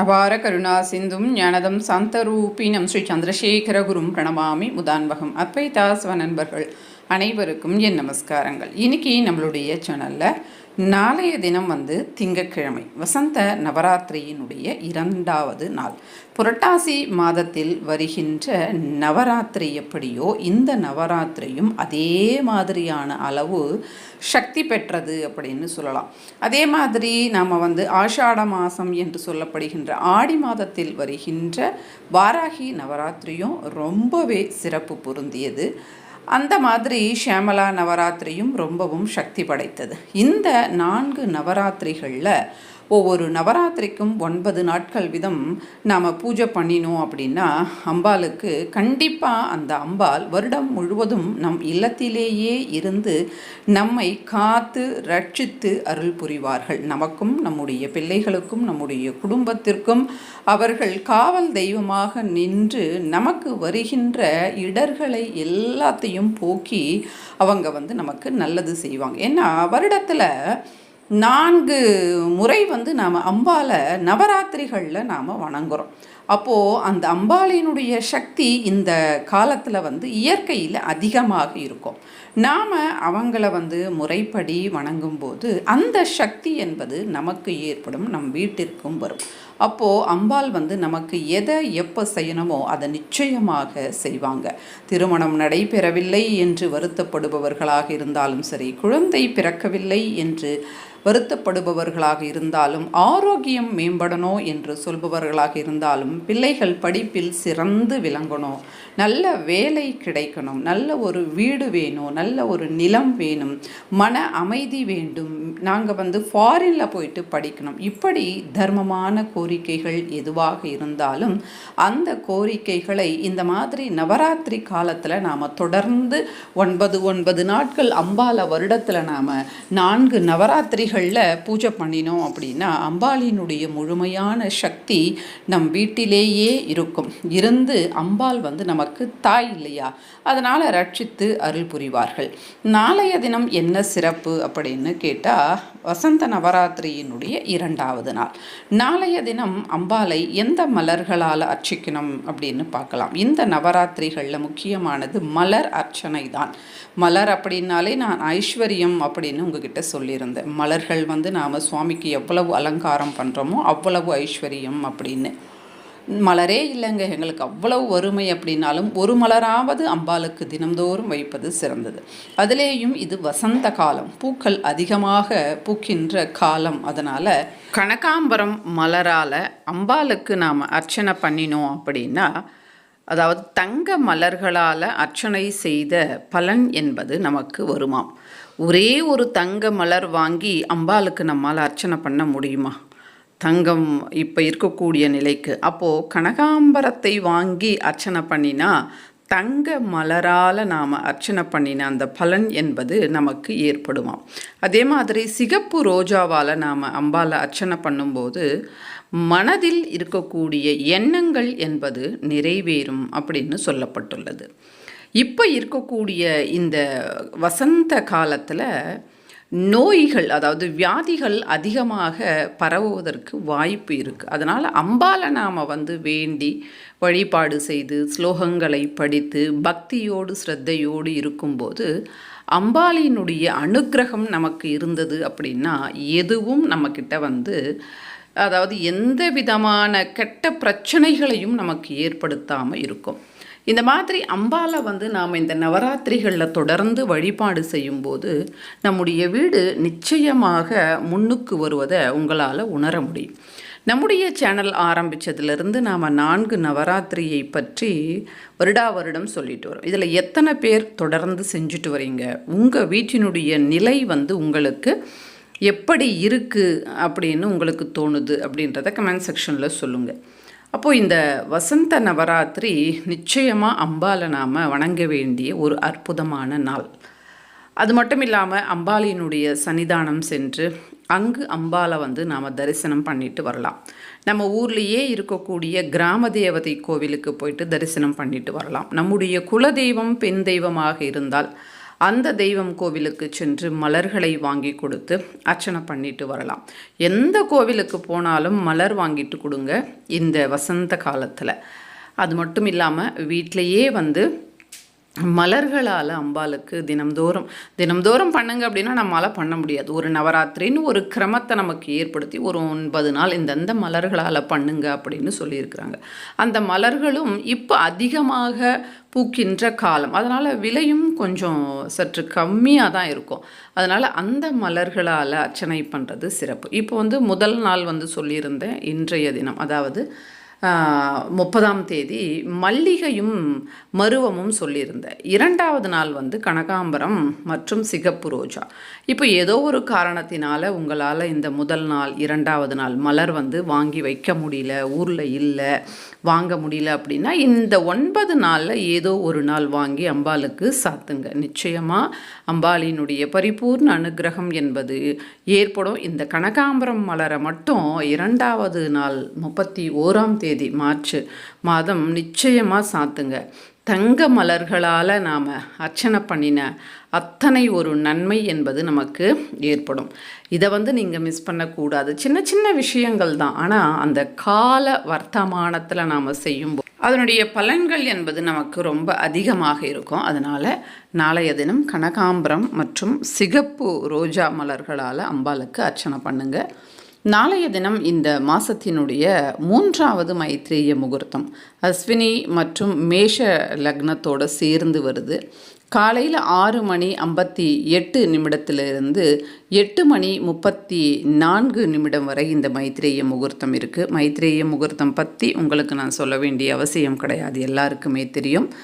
அபார கருணா சிந்தும் ஞானதம் சாந்தரூபினம் ஸ்ரீ சந்திரசேகர குரும் பிரணமாமி முதான்பகம் அத்வைதாஸ்வ நண்பர்கள். அனைவருக்கும் என் நமஸ்காரங்கள். இன்னைக்கு நம்மளுடைய சேனலில் நாளைய தினம் வந்து திங்கட்கிழமை வசந்த நவராத்திரியினுடைய இரண்டாவது நாள். புரட்டாசி மாதத்தில் வருகின்ற நவராத்திரி எப்படியோ இந்த நவராத்திரியும் அதே மாதிரியான அளவு சக்தி பெற்றது அப்படின்னு சொல்லலாம். அதே மாதிரி நாம் வந்து ஆஷாட மாதம் என்று சொல்லப்படுகின்ற ஆடி மாதத்தில் வருகின்ற வாராகி நவராத்திரியும் ரொம்பவே சிறப்பு பொருந்தியது. அந்த மாதிரி ஷியாமலா நவராத்திரியும் ரொம்பவும் சக்தி படைத்தது. இந்த நான்கு நவராத்திரிகளில் ஒவ்வொரு நவராத்திரிக்கும் ஒன்பது நாட்கள் விதம் நாம் பூஜை பண்ணினோம் அப்படின்னா அம்பாளுக்கு கண்டிப்பாக அந்த அம்பாள் வருடம் முழுவதும் நம் இல்லத்திலேயே இருந்து நம்மை காத்து ரட்சித்து அருள் புரிவார்கள். நமக்கும் நம்முடைய பிள்ளைகளுக்கும் நம்முடைய குடும்பத்திற்கும் அவர்கள் காவல் தெய்வமாக நின்று நமக்கு வருகின்ற இடர்களை எல்லாத்தையும் போக்கி அவங்க வந்து நமக்கு நல்லது செய்வாங்க. ஏன்னா வருடத்தில் நான்கு முறை வந்து நாம் அம்பாலை நவராத்திரிகளில் நாம் வணங்குறோம். அப்போது அந்த அம்பாளினுடைய சக்தி இந்த காலத்தில் வந்து இயற்கையில் அதிகமாக இருக்கும். நாம் அவங்கள வந்து முறைப்படி வணங்கும்போது அந்த சக்தி என்பது நமக்கு ஏற்படும் நம் வீட்டிற்கும் வரும். அப்போது அம்பாள் வந்து நமக்கு எதை எப்போ செய்யணுமோ அதை நிச்சயமாக செய்வாங்க. திருமணம் நடைபெறவில்லை என்று வருத்தப்படுபவர்களாக இருந்தாலும் சரி குழந்தை பிறக்கவில்லை என்று வருத்தப்படுபவர்களாக இருந்தாலும் ஆரோக்கியம் மேம்படணும் என்று சொல்பவர்களாக இருந்தாலும் பிள்ளைகள் படிப்பில் சிறந்து விளங்கணும். நல்ல வேலை கிடைக்கணும். நல்ல ஒரு வீடு வேணும். நல்ல ஒரு நிலம் வேணும். மன அமைதி வேண்டும். நாங்கள் வந்து ஃபாரினில் போயிட்டு படிக்கணும். இப்படி தர்மமான கோரிக்கைகள் எதுவாக இருந்தாலும் அந்த கோரிக்கைகளை இந்த மாதிரி நவராத்திரி காலத்தில் நாம் தொடர்ந்து ஒன்பது ஒன்பது நாட்கள் அம்பால வருடத்தில் நாம் நான்கு நவராத்திரிகளில் பூஜை பண்ணினோம் அப்படின்னா அம்பாளினுடைய முழுமையான சக்தி நம் வீட்டிலேயே இருக்கும். இருந்து அம்பாள் வந்து நமக்கு தாய் இல்லையா? அதனால் ரட்சித்து அருள் புரிவார்கள். நாளைய தினம் என்ன சிறப்பு அப்படின்னு கேட்டால் வசந்த நவராத்திரியினுடைய இரண்டாவது நாள். நாளைய தினம் அம்பாலை எந்த மலர்களால் அர்ச்சிக்கணும் அப்படின்னு பார்க்கலாம். இந்த நவராத்திரிகளில் முக்கியமானது மலர் அர்ச்சனை தான். மலர் அப்படின்னாலே நான் ஐஸ்வர்யம் அப்படின்னு உங்ககிட்ட சொல்லியிருந்தேன். மலர்கள் வந்து நாம் சுவாமிக்கு எவ்வளவு அலங்காரம் பண்ணுறோமோ அவ்வளவு ஐஸ்வர்யம் அப்படின்னு. மலரே இல்லைங்க. எங்களுக்கு அவ்வளவு வறுமை அப்படின்னாலும் ஒரு மலராவது அம்பாளுக்கு தினந்தோறும் வைப்பது சிறந்தது. அதிலேயும் இது வசந்த காலம். பூக்கள் அதிகமாக பூக்கின்ற காலம். அதனால் கனகாம்பரம் மலரால் அம்பாளுக்கு நாம் அர்ச்சனை பண்ணினோம் அப்படின்னா அதாவது தங்க மலர்களால் அர்ச்சனை செய்த பலன் என்பது நமக்கு வருமாம். ஒரே ஒரு தங்க மலர் வாங்கி அம்பாளுக்கு நம்மால் அர்ச்சனை பண்ண முடியுமா? தங்கம் இப்போ இருக்கக்கூடிய நிலைக்கு. அப்போது கனகாம்பரத்தை வாங்கி அர்ச்சனை பண்ணினா தங்க மலரால் நாம் அர்ச்சனை பண்ணின அந்த பலன் என்பது நமக்கு ஏற்படுமாம் அதே மாதிரி சிகப்பு ரோஜாவால் நாம் அம்பால் அர்ச்சனை பண்ணும்போது மனதில் இருக்கக்கூடிய எண்ணங்கள் என்பது நிறைவேறும் அப்படின்னு சொல்லப்பட்டுள்ளது. இப்போ இருக்கக்கூடிய இந்த வசந்த காலத்தில் நோய்கள் அதாவது வியாதிகள் அதிகமாக பரவுவதற்கு வாய்ப்பு இருக்குது அதனால் அம்பாலை நாம் வந்து வேண்டி வழிபாடு செய்து ஸ்லோகங்களை படித்து பக்தியோடு ஸ்ரத்தையோடு இருக்கும்போது அம்பாலினுடைய அனுகிரகம் நமக்கு இருந்தது அப்படின்னா எதுவும் நம்மக்கிட்ட வந்து அதாவது எந்த விதமான கெட்ட பிரச்சனைகளையும் நமக்கு ஏற்படுத்தாமல் இருக்கும். இந்த மாதிரி அம்பாலை வந்து நாம் இந்த நவராத்திரிகளில் தொடர்ந்து வழிபாடு செய்யும்போது நம்முடைய வீடு நிச்சயமாக முன்னுக்கு வருவதை உங்களால் உணர முடியும். நம்முடைய சேனல் ஆரம்பித்ததுலேருந்து நாம் நான்கு நவராத்திரியை பற்றி வருடா வருடம் சொல்லிட்டு வரோம். இதில் எத்தனை பேர் தொடர்ந்து செஞ்சுட்டு வரீங்க? உங்கள் வீட்டினுடைய நிலை வந்து உங்களுக்கு எப்படி இருக்குது அப்படின்னு உங்களுக்கு தோணுது அப்படின்றத கமெண்ட் செக்ஷனில் சொல்லுங்கள் அப்போது இந்த வசந்த நவராத்திரி நிச்சயமாக அம்பாலை நாம் வணங்க வேண்டிய ஒரு அற்புதமான நாள். அது மட்டும் இல்லாமல் அம்பாலினுடைய சன்னிதானம் சென்று அங்கு அம்பாலை வந்து நாம் தரிசனம் பண்ணிட்டு வரலாம். நம்ம ஊர்லேயே இருக்கக்கூடிய கிராம தேவதை கோவிலுக்கு போயிட்டு தரிசனம் பண்ணிட்டு வரலாம். நம்முடைய குலதெய்வம் பெண் தெய்வமாக இருந்தால் அந்த தெய்வம் கோவிலுக்கு சென்று மலர்களை வாங்கி கொடுத்து அர்ச்சனை பண்ணிட்டு வரலாம். எந்த கோவிலுக்கு போனாலும் மலர் வாங்கிட்டு கொடுங்க இந்த வசந்த காலத்தில். அது மட்டும் இல்லாமல் வீட்டிலையே வந்து மலர்களால் அம்பாளுக்கு தினம்தோறும் தினம்தோறும் பண்ணுங்க அப்படின்னா நம்மளால் பண்ண முடியாது. ஒரு நவராத்திரின்னு ஒரு கிரமத்தை நமக்கு ஏற்படுத்தி ஒரு ஒன்பது நாள் இந்தந்த மலர்களால் பண்ணுங்க அப்படின்னு சொல்லியிருக்கிறாங்க. அந்த மலர்களும் இப்போ அதிகமாக பூக்கின்ற காலம். அதனால் விலையும் கொஞ்சம் சற்று கம்மியாக தான் இருக்கும். அதனால் அந்த மலர்களால் அர்ச்சனை பண்ணுறது சிறப்பு. இப்போ வந்து முதல் நாள் வந்து சொல்லியிருந்தேன் இன்றைய தினம். அதாவது முப்பதாம் தேதி மல்லிகையும் மருவமும் சொல்லியிருந்தேன் இரண்டாவது நாள் வந்து கனகாம்பரம் மற்றும் சிகப்பு ரோஜா. இப்போ ஏதோ ஒரு காரணத்தினால உங்களால் இந்த முதல் நாள் இரண்டாவது நாள் மலர் வந்து வாங்கி வைக்க முடியல ஊரில் இல்லை வாங்க முடியல அப்படின்னா இந்த ஒன்பது நாளில் ஏதோ ஒரு நாள் வாங்கி அம்பாளுக்கு சாத்துங்க. நிச்சயமாக அம்பாளினுடைய பரிபூர்ண அனுகிரகம் என்பது ஏற்படும். இந்த கனகாம்பரம் மலரை மட்டும் இரண்டாவது நாள் முப்பத்தி ஓராம் தேதி தேதி மார்ச் மாதம் நிச்சயமாக சாத்துங்க. தங்க மலர்களால் நாம் அர்ச்சனை பண்ணின அத்தனை ஒரு நன்மை என்பது நமக்கு ஏற்படும். இதை வந்து நீங்கள் மிஸ் பண்ணக்கூடாது. சின்ன சின்ன விஷயங்கள் தான். ஆனால் அந்த கால வர்த்தமானத்தில் நாம் செய்யும்போது அதனுடைய பலன்கள் என்பது நமக்கு ரொம்ப அதிகமாக இருக்கும். அதனால் நாளைய தினம் கனகாம்பரம் மற்றும் சிகப்பு ரோஜா மலர்களால் அம்பாளுக்கு அர்ச்சனை பண்ணுங்கள் நாளைய தினம் இந்த மாதத்தினுடைய மூன்றாவது மைத்ரேய முகூர்த்தம். அஸ்வினி மற்றும் மேஷ லக்னத்தோடு சேர்ந்து வருது. காலையில் ஆறு மணி ஐம்பத்தி எட்டு நிமிடத்திலிருந்து எட்டு மணி முப்பத்தி நான்கு நிமிடம் வரை இந்த மைத்ரேய முகூர்த்தம் இருக்குது மைத்ரேய முகூர்த்தம் பற்றி உங்களுக்கு நான் சொல்ல வேண்டிய அவசியம் கிடையாது. எல்லாருக்குமே தெரியும்.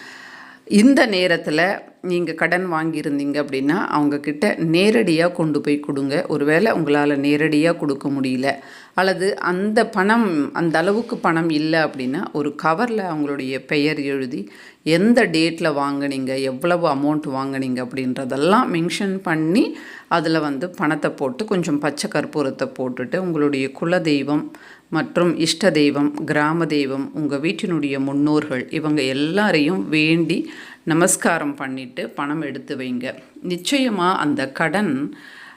இந்த நேரத்தில் நீங்கள் கடன் வாங்கியிருந்தீங்க அப்படின்னா அவங்கக்கிட்ட நேரடியாக கொண்டு போய் கொடுங்க. ஒருவேளை உங்களால் நேரடியாக கொடுக்க முடியல. அல்லது அந்த பணம் அந்த அளவுக்கு பணம் இல்லை அப்படின்னா ஒரு கவரில் அவங்களுடைய பெயர் எழுதி எந்த டேட்டில் வாங்கினீங்க எவ்வளவு அமௌண்ட் வாங்கினீங்க அப்படின்றதெல்லாம் மென்ஷன் பண்ணி அதில் வந்து பணத்தை போட்டு கொஞ்சம் பச்சை கற்பூரத்தை போட்டுட்டு உங்களுடைய குலதெய்வம் மற்றும் இஷ்ட தெய்வம் கிராம தெய்வம் உங்கள் வீட்டினுடைய முன்னோர்கள் இவங்க எல்லாரையும் வேண்டி நமஸ்காரம் பண்ணிவிட்டு பணம் எடுத்து வைங்க. நிச்சயமாக அந்த கடன்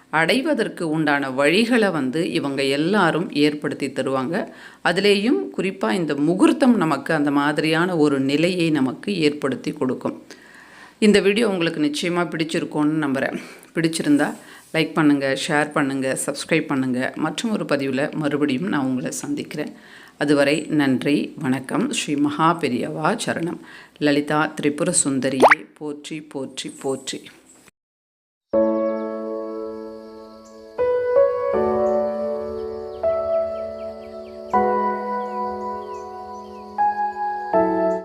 அடைவதற்கு உண்டான வழிகளை வந்து இவங்க எல்லாரும் ஏற்படுத்தி தருவாங்க. அதுலேயும் குறிப்பாக இந்த முகூர்த்தம் நமக்கு அந்த மாதிரியான ஒரு நிலையை நமக்கு ஏற்படுத்தி கொடுக்கும். இந்த வீடியோ உங்களுக்கு நிச்சயமாக பிடிச்சிருக்கோன்னு நம்புகிறேன் பிடிச்சிருந்தா லைக் பண்ணுங்கள் ஷேர் பண்ணுங்கள் சப்ஸ்கிரைப் பண்ணுங்கள் மற்றும் ஒரு பதிவில் மறுபடியும் நான் உங்களை சந்திக்கிறேன். அதுவரை நன்றி வணக்கம். ஸ்ரீ மகா பெரியவா சரணம். லலிதா திரிபுர சுந்தரியே போற்றி போற்றி போற்றி.